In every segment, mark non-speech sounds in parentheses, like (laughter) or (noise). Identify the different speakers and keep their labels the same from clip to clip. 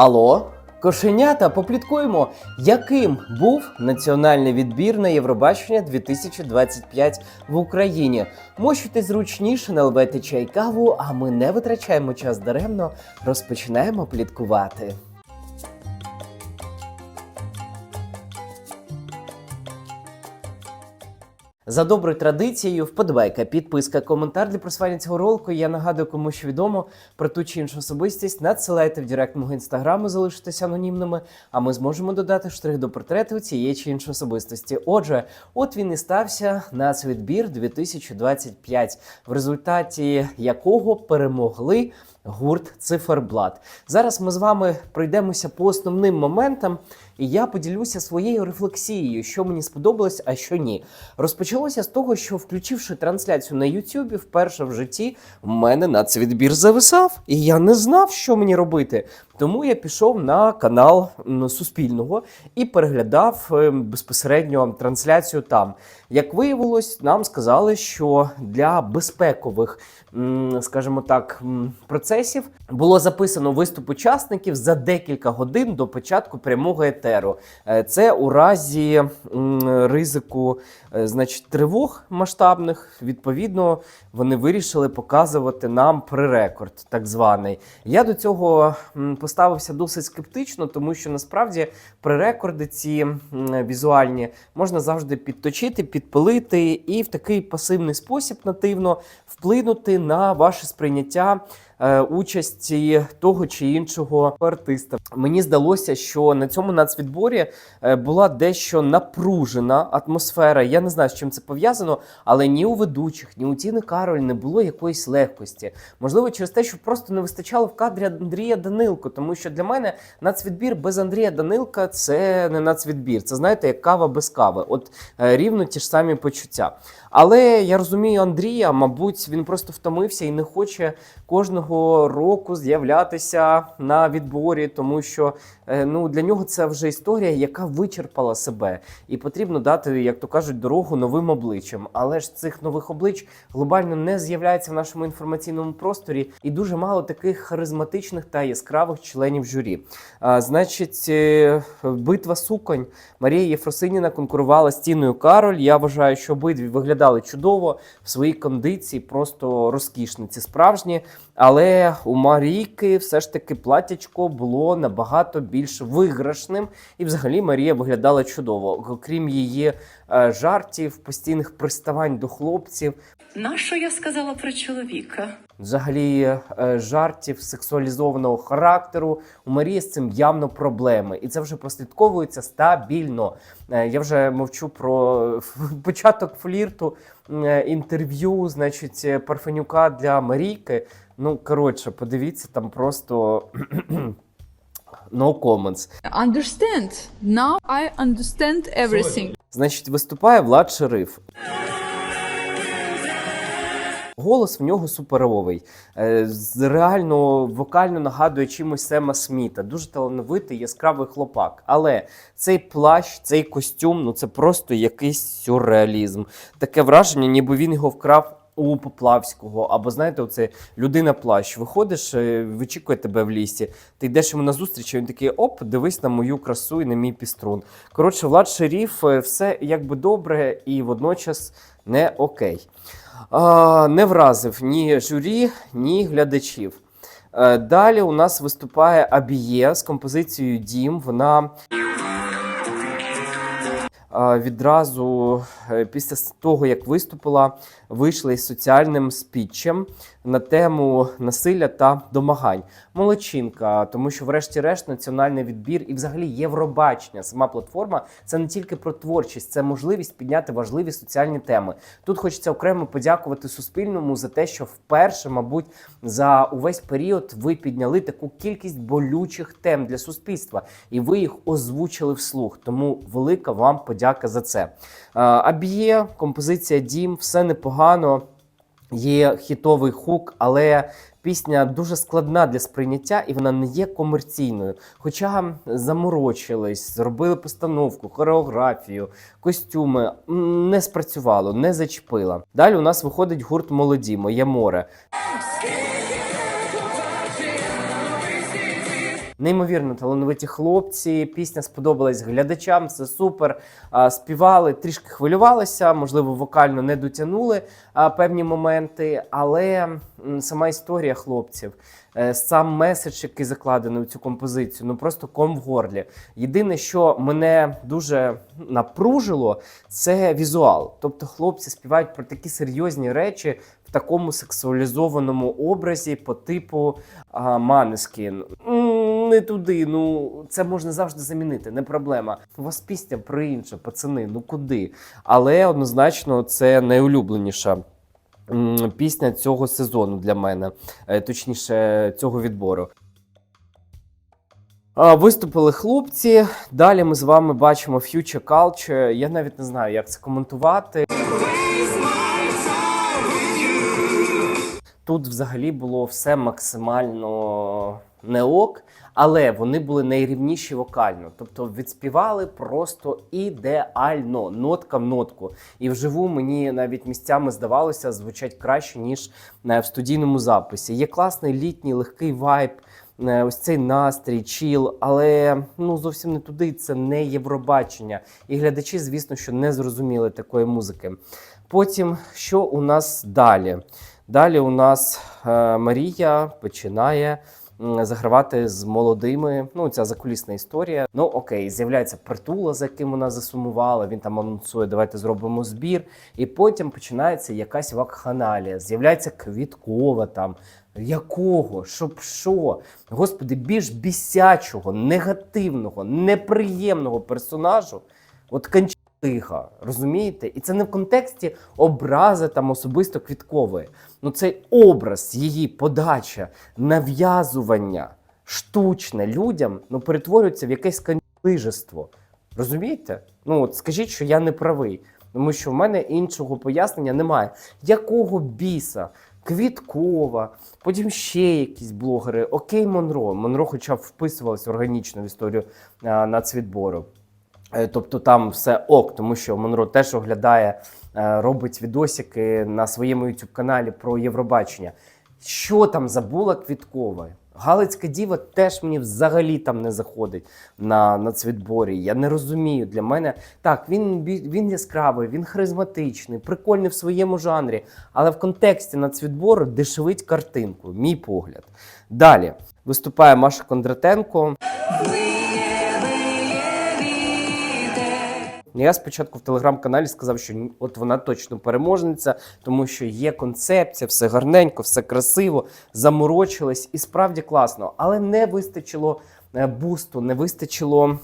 Speaker 1: Алло, кошенята, попліткуємо, яким був національний відбір на Євробачення 2025 в Україні. Мощуйте зручніше, наливайте чай каву, а ми не витрачаємо час даремно, розпочинаємо пліткувати. За доброю традицією, вподобайка, підписка, коментар для просування цього ролику. Я нагадую, кому що відомо про ту чи іншу особистість. Надсилайте в директ мого інстаграму, залишитися анонімними, а ми зможемо додати штрих до портрету цієї чи іншої особистості. Отже, от він і стався нацвідбір 2025, в результаті якого перемогли гурт Циферблат. Зараз ми з вами пройдемося по основним моментам, і я поділюся своєю рефлексією, що мені сподобалось, а що ні. Розпочалося з того, що включивши трансляцію на Ютубі, вперше в житті в мене нацвідбір зависав, і я не знав, що мені робити. Тому я пішов на канал Суспільного і переглядав е, безпосередньо трансляцію там. Як виявилось, нам сказали, що для безпекових, скажімо так, процесів було записано виступ учасників за декілька годин до початку прямого етеру. Е, Це у разі ризику, е, значить, тривог масштабних. Відповідно, вони вирішили показувати нам пререкорд, так званий. Я до цього м, поставився досить скептично, тому що насправді пререкорди ці візуальні можна завжди підточити, підпилити і в такий пасивний спосіб нативно вплинути на ваше сприйняття. Е, Участі того чи іншого артиста мені здалося, що на цьому нацвідборі е, була дещо напружена атмосфера. Я не знаю, з чим це пов'язано, але ні у ведучих, ні у Тіни Кароль не було якоїсь легкості. Можливо, через те, що просто не вистачало в кадрі Андрія Данилко, тому що для мене нацвідбір без Андрія Данилка це не нацвідбір. Це знаєте, як кава без кави. От е, рівно ті ж самі почуття. Але я розумію Андрія, мабуть, він просто втомився і не хоче кожного року з'являтися на відборі, тому що е, ну для нього це вже історія, яка вичерпала себе, і потрібно дати, як то кажуть, дорогу новим обличчям. Але ж цих нових облич глобально не з'являється в нашому інформаційному просторі, і дуже мало таких харизматичних та яскравих членів журі. А, значить, е, битва суконь Марія Єфросиніна конкурувала з Тіною Кароль. Я вважаю, що обидві виглядали чудово в своїй кондиції, просто розкішниці справжні. Але у Марійки все ж таки платячко було набагато більш виграшним, і взагалі Марія виглядала чудово. Окрім її е, жартів, постійних приставань до хлопців,
Speaker 2: Нащо я сказала про чоловіка?
Speaker 1: Взагалі е, жартів сексуалізованого характеру. У Марії з цим явно проблеми, і це вже прослідковується стабільно. Е, Я вже мовчу про е, (laughs) початок флірту інтерв'ю, значить, Парфенюка для Марійки. Ну коротше, подивіться, там просто (clears throat) no comments.
Speaker 3: understand. Now I understand everything.
Speaker 1: Значить, виступає Влад Шериф. Голос в нього суперовий. Е, Реально вокально нагадує чимось Сема Сміта. Дуже талановитий, яскравий хлопак. Але цей плащ, цей костюм ну це просто якийсь сюрреалізм. Таке враження, ніби він його вкрав. У Поплавського, або знаєте, оце людина плащ. Виходиш, е, вичікує тебе в лісі. Ти йдеш йому на зустріч, і він такий: оп, дивись на мою красу і на мій піструн. Коротше, Влад Шеріф, е, все якби добре і водночас не окей. Не вразив ні журі, ні глядачів. Е, Далі у нас виступає Абіє з композицією Дім. Вона відразу е, після того, як виступила, вийшла із соціальним спічем на тему насилля та домагань. Молодчинка, тому що, врешті-решт, національний відбір і взагалі Євробачення, сама платформа це не тільки про творчість, це можливість підняти важливі соціальні теми. Тут хочеться окремо подякувати Суспільному за те, що вперше, мабуть, за увесь період ви підняли таку кількість болючих тем для суспільства, і ви їх озвучили вслух. Тому велика вам подяка за це. Аб'є, композиція Дім, все непогано. Є хітовий хук, але пісня дуже складна для сприйняття і вона не є комерційною. Хоча заморочились, зробили постановку, хореографію, костюми. Не спрацювало, не зачепила. Далі у нас виходить гурт молоді, моє море. Неймовірно талановиті хлопці. Пісня сподобалась глядачам. Це супер. Співали, трішки хвилювалися, можливо, вокально не дотягнули певні моменти, але сама історія хлопців, е, сам меседж, який закладений у цю композицію, ну просто ком в горлі. Єдине, що мене дуже напружило, це візуал. Тобто хлопці співають про такі серйозні речі в такому сексуалізованому образі по типу Манескін. Не туди, ну це можна завжди замінити, не проблема. У вас пісня про інше, пацани, ну куди? Але однозначно це найулюбленіша пісня цього сезону для мене, е, точніше, цього відбору. Виступили хлопці. Далі ми з вами бачимо Future Culture. Я навіть не знаю, як це коментувати. Тут взагалі було все максимально не ок, але вони були найрівніші вокально. Тобто відспівали просто ідеально, нотка в нотку. І вживу мені навіть місцями здавалося, звучать краще, ніж е, в студійному записі. Є класний літній легкий вайб. е, Ось цей настрій, чіл, але ну зовсім не туди. Це не Євробачення. І глядачі, звісно, що не зрозуміли такої музики. Потім, що у нас далі? Далі у нас е, Марія починає загравати з молодими. Ну, ця закулісна історія. Ну окей, з'являється притула, за яким вона засумувала. Він там анонсує, давайте зробимо збір. І потім починається якась вакханалія. З'являється квіткова там. Якого? Щоб що? Господи, більш бісячого, негативного, неприємного персонажу. От кончатига, розумієте? І це не в контексті образи там особисто квіткової. Ну цей образ, її подача, нав'язування штучне людям ну, перетворюється в якесь канчижество. Розумієте? Ну от скажіть, що я не правий, тому що в мене іншого пояснення немає. Якого біса? Квіткова, потім ще якісь блогери. Окей, Монро. Монро, хоча б вписувалась органічно в історію нацвідбору. Е, Тобто там все ок, тому що Монро теж оглядає, е, робить відосики на своєму youtube каналі про Євробачення. Що там забула Квіткова? Галицька діва теж мені взагалі там не заходить на нацвідборі. Я не розумію. Для мене так, він, він яскравий, він харизматичний, прикольний в своєму жанрі, але в контексті нацвідбору дешевить картинку, мій погляд. Далі виступає Маша Кондратенко. Я спочатку в телеграм-каналі сказав, що от вона точно переможниця, тому що є концепція, все гарненько, все красиво, заморочились і справді класно, але не вистачило е, бусту, не вистачило,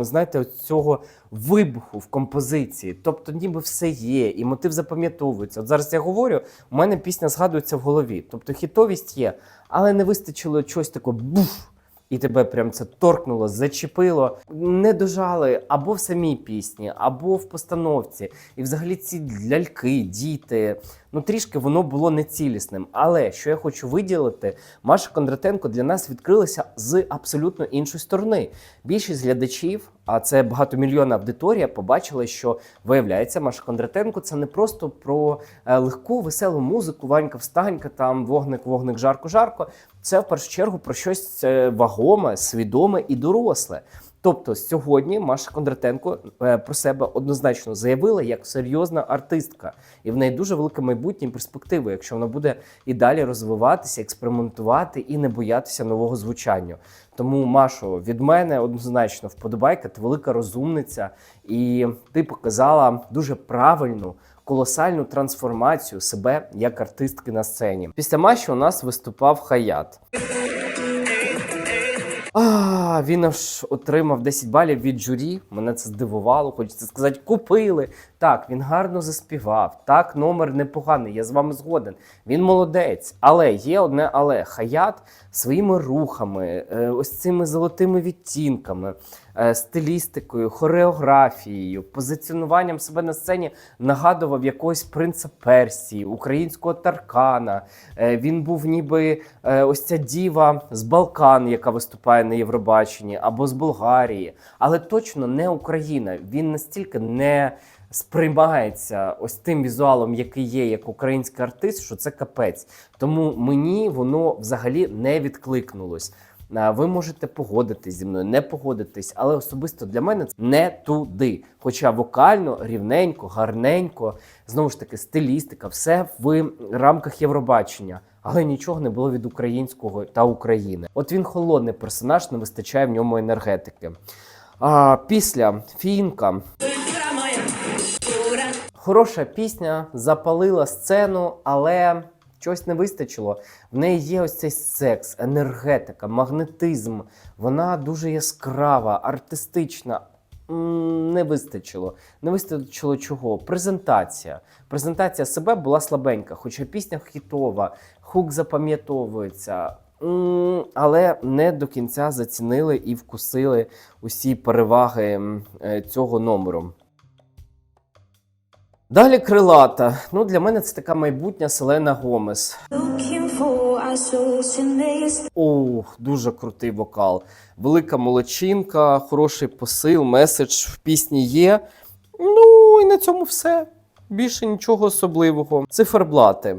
Speaker 1: знаєте, цього вибуху в композиції. Тобто, ніби все є, і мотив запам'ятовується. От зараз я говорю, у мене пісня згадується в голові. Тобто хітовість є, але не вистачило чогось такого буф. І тебе прям це торкнуло, зачепило. Не дожали або в самій пісні, або в постановці. І взагалі ці ляльки, діти. Ну трішки воно було нецілісним. Але що я хочу виділити, Маша Кондратенко для нас відкрилася з абсолютно іншої сторони. Більшість глядачів, а це багатомільйонна аудиторія, побачили, що виявляється, Маша Кондратенко це не просто про е, легку, веселу музику, Ванька встанька, там вогник, вогник, жарко, жарко. Це в першу чергу про щось е, вагоме, свідоме і доросле. Тобто сьогодні Маша Кондратенко е, про себе однозначно заявила як серйозна артистка, і в неї дуже велике майбутнє перспективи, якщо вона буде і далі розвиватися, експериментувати і не боятися нового звучання. Тому, Машо, від мене однозначно вподобайка, ти велика розумниця, і ти показала дуже правильну. Колосальну трансформацію себе як артистки на сцені. Після матчу у нас виступав Хаят. А, він аж отримав 10 балів від журі. Мене це здивувало. Хочеться сказати, купили. Так, він гарно заспівав. Так, номер непоганий. Я з вами згоден. Він молодець. Але є одне але Хаят своїми рухами, е, ось цими золотими відтінками, стилістикою, хореографією, позиціонуванням себе на сцені нагадував якогось принца Персії, українського таркана. Е, Він був ніби е, ось ця діва з Балкан, яка виступає на Євробаченні, або з Болгарії, але точно не Україна. Він настільки не сприймається ось тим візуалом, який є як український артист, що це капець. Тому мені воно взагалі не відкликнулось. Ви можете погодитись зі мною, не погодитись, але особисто для мене це не туди. Хоча вокально, рівненько, гарненько, знову ж таки, стилістика, все в рамках Євробачення. Але нічого не було від українського та України. От він холодний персонаж, не вистачає в ньому енергетики. А, після фінка Хороша пісня запалила сцену, але чогось не вистачило. В неї є ось цей секс, енергетика, магнетизм. Вона дуже яскрава, артистична. Не вистачило. Не вистачило чого? Презентація. Презентація себе була слабенька, хоча пісня хітова, хук запам'ятовується. Але не до кінця зацінили і вкусили усі переваги е, цього номеру. Далі крилата. Ну, для мене це така майбутня Селена Гомес. Ох, дуже крутий вокал. Велика молодчинка, хороший посил, меседж в пісні є. Ну і на цьому все. Більше нічого особливого. Циферблати.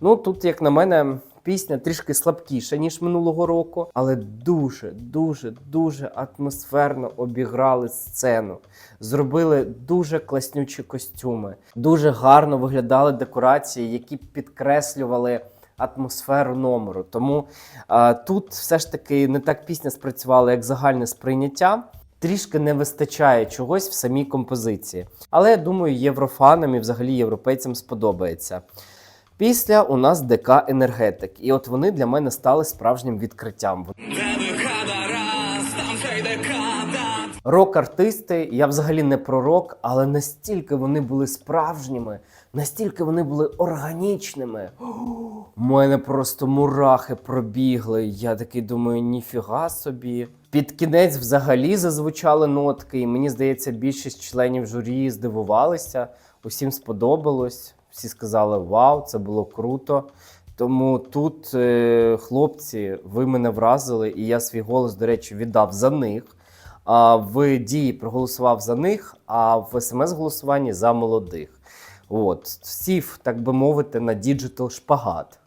Speaker 1: Ну, тут, як на мене, пісня трішки слабкіша, ніж минулого року, але дуже, дуже, дуже атмосферно обіграли сцену. Зробили дуже класнючі костюми, дуже гарно виглядали декорації, які підкреслювали атмосферу номеру. Тому а, тут все ж таки не так пісня спрацювала, як загальне сприйняття. Трішки не вистачає чогось в самій композиції. Але я думаю, єврофанам і взагалі європейцям сподобається. Після у нас ДК енергетик, і от вони для мене стали справжнім відкриттям. Рок-артисти, я взагалі не про рок, але настільки вони були справжніми, настільки вони були органічними. У мене просто мурахи пробігли. Я такий думаю, ніфіга собі. Під кінець взагалі зазвучали нотки, і мені здається, більшість членів журі здивувалися, усім сподобалось. Всі сказали: Вау, це було круто. Тому тут, е, хлопці, ви мене вразили, і я свій голос, до речі, віддав за них. А в дії проголосував за них, а в смс-голосуванні за молодих. От, сів, так би мовити, на діджитал шпагат.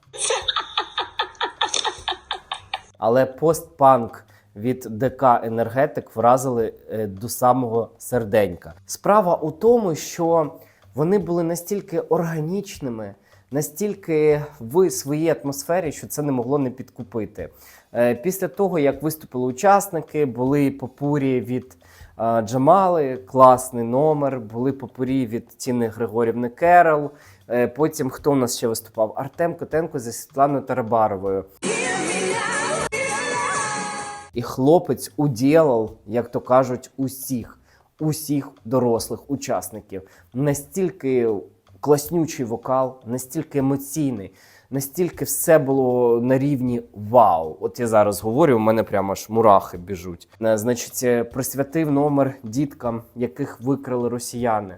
Speaker 1: Але постпанк від ДК енергетик вразили е, до самого серденька. Справа у тому, що вони були настільки органічними, настільки в своїй атмосфері, що це не могло не підкупити. Е, Після того, як виступили учасники, були попурі від е, Джамали, класний номер, були попурі від Тіни Григорівни Керол. Е, Потім хто у нас ще виступав? Артем Котенко зі Світланою Тарабаровою. І хлопець уділав, як то кажуть, усіх, усіх дорослих учасників. Настільки класнючий вокал, настільки емоційний, настільки все було на рівні вау. От я зараз говорю, у мене прямо аж мурахи біжуть. Е, Значить, е, присвятив номер діткам, яких викрали росіяни.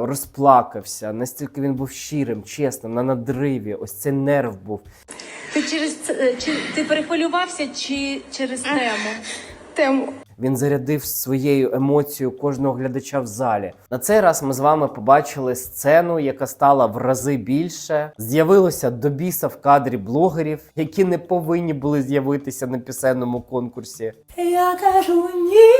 Speaker 1: Розплакався, настільки він був щирим, чесним, на надриві. Ось цей нерв був.
Speaker 4: Ти через це- чи ти перехвилювався чи через тему?
Speaker 3: Тему.
Speaker 1: Він зарядив своєю емоцією кожного глядача в залі. На цей раз ми з вами побачили сцену, яка стала в рази більше. З'явилося до біса в кадрі блогерів, які не повинні були з'явитися на пісенному конкурсі.
Speaker 5: Я кажу ні.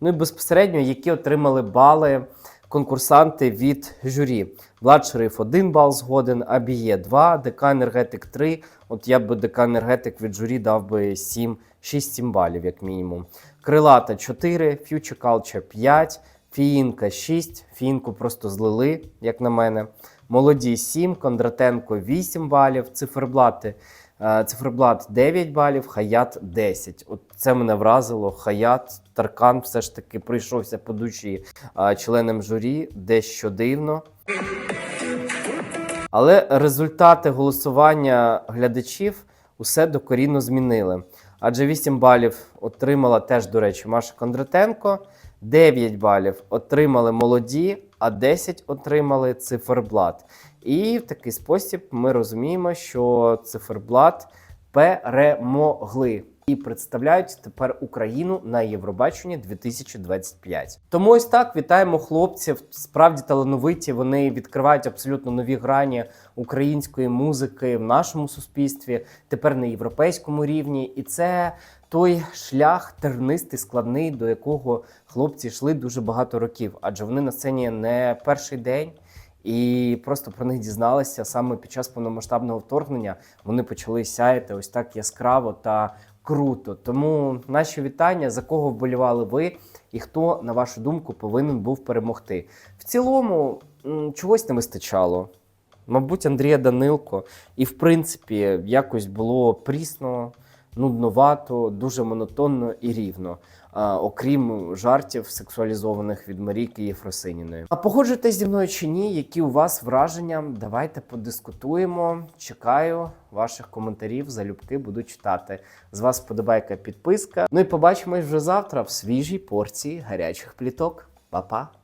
Speaker 1: Ну і безпосередньо, які отримали бали конкурсанти від журі. Влад Шериф 1 бал згоден, Абіє 2, ДК Енергетик 3. От я б ДК Енергетик від журі дав би 7, 6-7 балів, як мінімум. Крилата 4, Future Culture 5, Фіїнка 6. Фіїнку просто злили, як на мене. Молоді 7, Кондратенко 8 балів, циферблати. Е, Циферблат 9 балів, Хаят 10. От це мене вразило. Хаят, Таркан все ж таки прийшовся по душі е, членам журі, дещо дивно. Але результати голосування глядачів усе докорінно змінили. Адже 8 балів отримала теж, до речі, Маша Кондратенко, 9 балів отримали молоді, а 10 отримали циферблат. І в такий спосіб ми розуміємо, що циферблат перемогли. і представляють тепер Україну на Євробаченні 2025. Тому ось так вітаємо хлопців. Справді талановиті. Вони відкривають абсолютно нові грані української музики в нашому суспільстві, тепер на європейському рівні. І це той шлях тернистий, складний, до якого хлопці йшли дуже багато років, адже вони на сцені не перший день. І просто про них дізналися саме під час повномасштабного вторгнення. Вони почали сяяти ось так яскраво та круто. Тому наші вітання, за кого вболівали ви, і хто, на вашу думку, повинен був перемогти. В цілому чогось не вистачало. Мабуть, Андрія Данилко. І, в принципі, якось було прісно, нудновато, дуже монотонно і рівно. Окрім жартів сексуалізованих від Марійки Єфросиніної. А погоджуєтесь зі мною чи ні? Які у вас враження? Давайте подискутуємо. Чекаю ваших коментарів. Залюбки буду читати. З вас подобайка, підписка. Ну і побачимось вже завтра в свіжій порції гарячих пліток. Па-па!